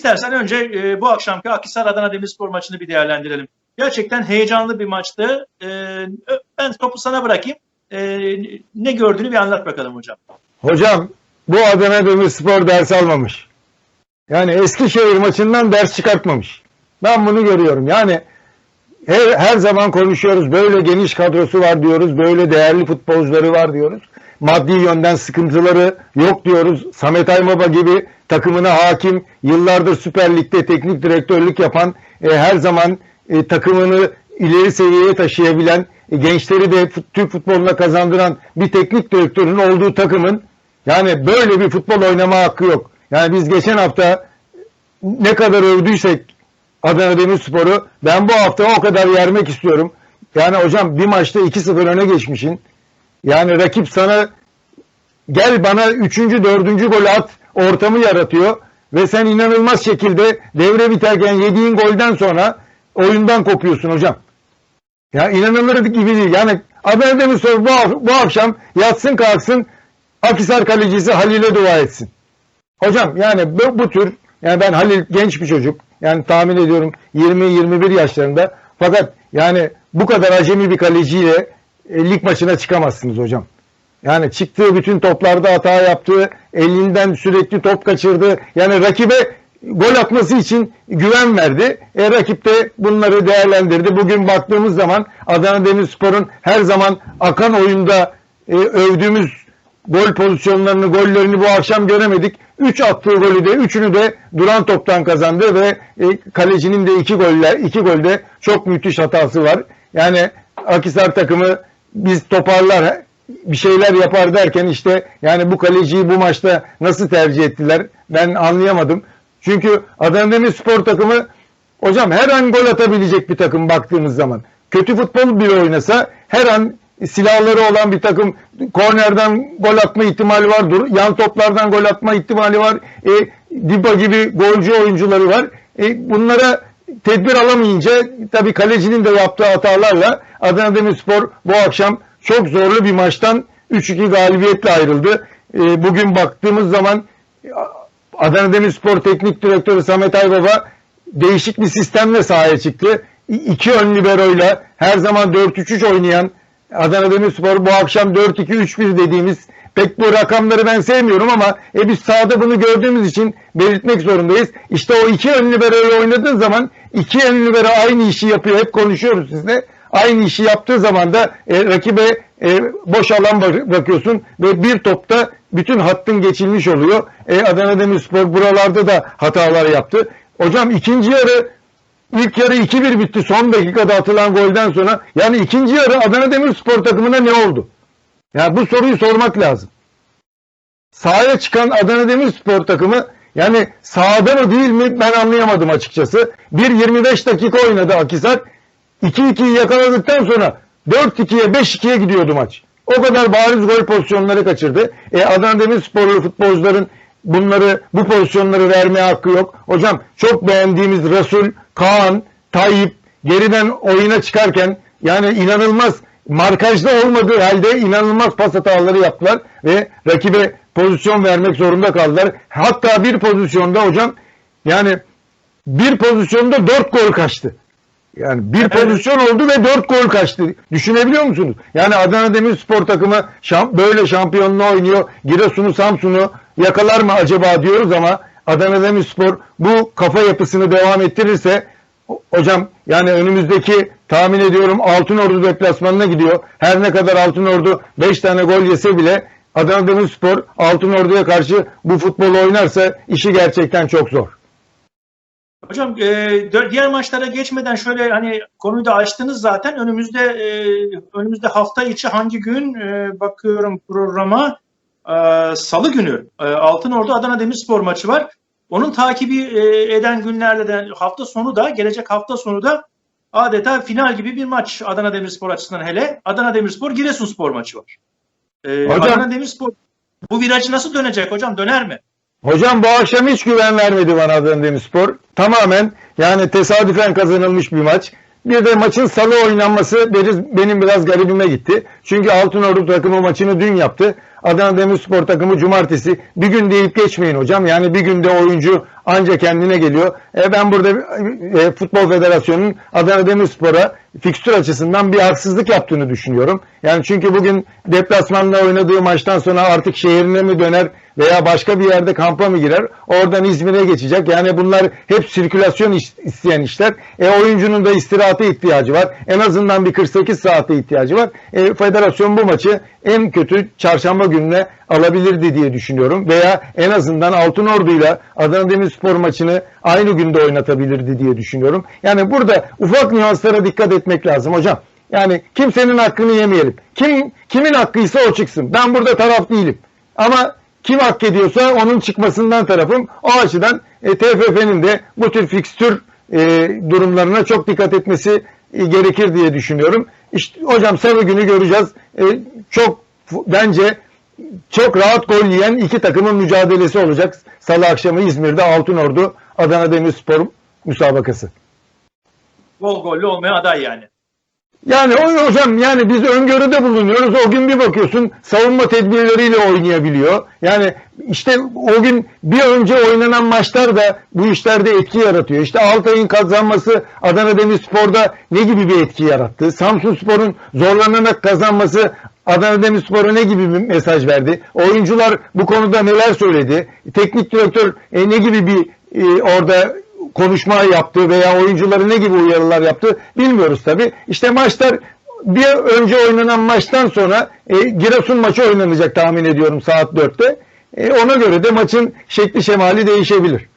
İstersen önce e, bu akşamki Akhisar Adana Demirspor maçını bir değerlendirelim. Gerçekten heyecanlı bir maçtı. E, ben topu sana bırakayım. E, ne gördüğünü bir anlat bakalım hocam. Hocam bu Adana Demirspor ders almamış. Yani Eskişehir maçından ders çıkartmamış. Ben bunu görüyorum. Yani her, her zaman konuşuyoruz. Böyle geniş kadrosu var diyoruz. Böyle değerli futbolcuları var diyoruz. Maddi yönden sıkıntıları yok diyoruz. Samet Aymaba gibi takımına hakim, yıllardır Süper Lig'de teknik direktörlük yapan, e, her zaman e, takımını ileri seviyeye taşıyabilen, e, gençleri de fut- Türk futboluna kazandıran bir teknik direktörün olduğu takımın yani böyle bir futbol oynama hakkı yok. Yani biz geçen hafta ne kadar övdüysek Adana Demirspor'u ben bu hafta o kadar yermek istiyorum. Yani hocam bir maçta 2-0 öne geçmişin. Yani rakip sana gel bana 3. 4. gol at ortamı yaratıyor ve sen inanılmaz şekilde devre biterken yediğin golden sonra oyundan kopuyorsun hocam. Ya inanılır gibi değil. Yani Adana Demirspor bu, bu akşam yatsın kalksın Akisar kalecisi Halil'e dua etsin. Hocam yani bu, bu tür yani ben Halil genç bir çocuk. Yani tahmin ediyorum 20-21 yaşlarında. Fakat yani bu kadar acemi bir kaleciyle e, lig maçına çıkamazsınız hocam. Yani çıktığı bütün toplarda hata yaptı. Elinden sürekli top kaçırdı. Yani rakibe gol atması için güven verdi. E, rakip de bunları değerlendirdi. Bugün baktığımız zaman Adana Demirspor'un her zaman akan oyunda e, övdüğümüz gol pozisyonlarını, gollerini bu akşam göremedik. 3 attığı golü de 3'ünü de duran toptan kazandı ve e, kalecinin de 2 goller, 2 golde çok müthiş hatası var. Yani Akisar takımı biz toparlar bir şeyler yapar derken işte yani bu kaleciyi bu maçta nasıl tercih ettiler ben anlayamadım. Çünkü Adana Demirspor takımı hocam her an gol atabilecek bir takım baktığımız zaman. Kötü futbol bile oynasa her an silahları olan bir takım kornerden gol atma ihtimali var. dur- Yan toplardan gol atma ihtimali var. E, Diba gibi golcü oyuncuları var. E, bunlara tedbir alamayınca tabii kalecinin de yaptığı hatalarla Adana Demirspor bu akşam çok zorlu bir maçtan 3-2 galibiyetle ayrıldı. E, bugün baktığımız zaman Adana Demirspor Teknik Direktörü Samet Aybaba değişik bir sistemle sahaya çıktı. İki ön liberoyla her zaman 4-3-3 oynayan Adana Demirspor bu akşam 4-2-3-1 dediğimiz pek bu rakamları ben sevmiyorum ama e biz sahada bunu gördüğümüz için belirtmek zorundayız. İşte o iki ön liberoyla oynadığın zaman iki ön libero aynı işi yapıyor. Hep konuşuyoruz sizle. Aynı işi yaptığı zaman da e, rakibe e, boş alan bırak- bırakıyorsun ve bir topta bütün hattın geçilmiş oluyor. E, Adana Demirspor buralarda da hatalar yaptı. Hocam ikinci yarı ilk yarı 2-1 bitti. Son dakikada atılan golden sonra yani ikinci yarı Adana Demirspor takımına ne oldu? Ya bu soruyu sormak lazım. Sahaya çıkan Adana Demirspor takımı yani sahada mı değil mi ben anlayamadım açıkçası. 1-25 dakika oynadı Akisar. 2-2'yi yakaladıktan sonra 4-2'ye 5-2'ye gidiyordu maç. O kadar bariz gol pozisyonları kaçırdı. E, Adana Demirsporlu futbolcuların bunları bu pozisyonları vermeye hakkı yok. Hocam çok beğendiğimiz Resul, Kaan, Tayyip geriden oyuna çıkarken yani inanılmaz markajda olmadığı halde inanılmaz pas hataları yaptılar ve rakibe pozisyon vermek zorunda kaldılar. Hatta bir pozisyonda hocam yani bir pozisyonda dört gol kaçtı. Yani bir pozisyon oldu ve dört gol kaçtı. Düşünebiliyor musunuz? Yani Adana Demirspor takımı şam, böyle şampiyonluğu oynuyor. Giresun'u Samsun'u yakalar mı acaba diyoruz ama Adana Demirspor bu kafa yapısını devam ettirirse hocam yani önümüzdeki tahmin ediyorum Altınordu deplasmanına gidiyor. Her ne kadar Altınordu 5 tane gol yese bile Adana Demirspor Altınordu'ya karşı bu futbolu oynarsa işi gerçekten çok zor. Hocam e, diğer maçlara geçmeden şöyle hani konuyu da açtınız zaten. Önümüzde e, önümüzde hafta içi hangi gün e, bakıyorum programa e, Salı günü e, Altınordu Adana Demirspor maçı var. Onun takibi e, eden günlerde de hafta sonu da gelecek hafta sonu da adeta final gibi bir maç Adana Demirspor açısından hele. Adana Demirspor Giresunspor maçı var. E, Hocam- Adana Demirspor bu virajı nasıl dönecek hocam? Döner mi? Hocam bu akşam hiç güven vermedi bana Adana Demirspor. Tamamen yani tesadüfen kazanılmış bir maç. Bir de maçın salı oynanması benim biraz garibime gitti. Çünkü Altınordu takımı maçını dün yaptı. Adana Demirspor takımı cumartesi bir gün deyip geçmeyin hocam. Yani bir günde oyuncu anca kendine geliyor. E ben burada e, Futbol Federasyonu'nun Adana Demirspor'a fikstür açısından bir haksızlık yaptığını düşünüyorum. Yani çünkü bugün deplasmanda oynadığı maçtan sonra artık şehrine mi döner veya başka bir yerde kampa mı girer? Oradan İzmir'e geçecek. Yani bunlar hep sirkülasyon iş- isteyen işler. E oyuncunun da istirahata ihtiyacı var. En azından bir 48 saate ihtiyacı var. E, federasyon bu maçı en kötü çarşamba gününe alabilirdi diye düşünüyorum. Veya en azından Altınordu'yla Adana Demirspor maçını aynı günde oynatabilirdi diye düşünüyorum. Yani burada ufak nüanslara dikkat etmek lazım hocam. Yani kimsenin hakkını yemeyelim. Kim kimin hakkıysa o çıksın. Ben burada taraf değilim. Ama kim hak ediyorsa onun çıkmasından tarafım. O açıdan e, TFF'nin de bu tür fikstür e, durumlarına çok dikkat etmesi e, gerekir diye düşünüyorum. İşte hocam salı günü göreceğiz. E, çok bence çok rahat gol yiyen iki takımın mücadelesi olacak. Salı akşamı İzmir'de Altınordu Adana Demirspor müsabakası. Gol gollü olmaya aday yani. Yani o hocam yani biz öngörüde bulunuyoruz. O gün bir bakıyorsun savunma tedbirleriyle oynayabiliyor. Yani işte o gün bir önce oynanan maçlar da bu işlerde etki yaratıyor. İşte Altay'ın kazanması Adana Demirspor'da ne gibi bir etki yarattı? Samsunspor'un zorlanarak kazanması Adana Demirspor'a ne gibi bir mesaj verdi? Oyuncular bu konuda neler söyledi? Teknik direktör e, ne gibi bir e, orada konuşma yaptı veya oyuncuları ne gibi uyarılar yaptı bilmiyoruz tabi. İşte maçlar bir önce oynanan maçtan sonra e, Giresun maçı oynanacak tahmin ediyorum saat 4'te. E, ona göre de maçın şekli şemali değişebilir.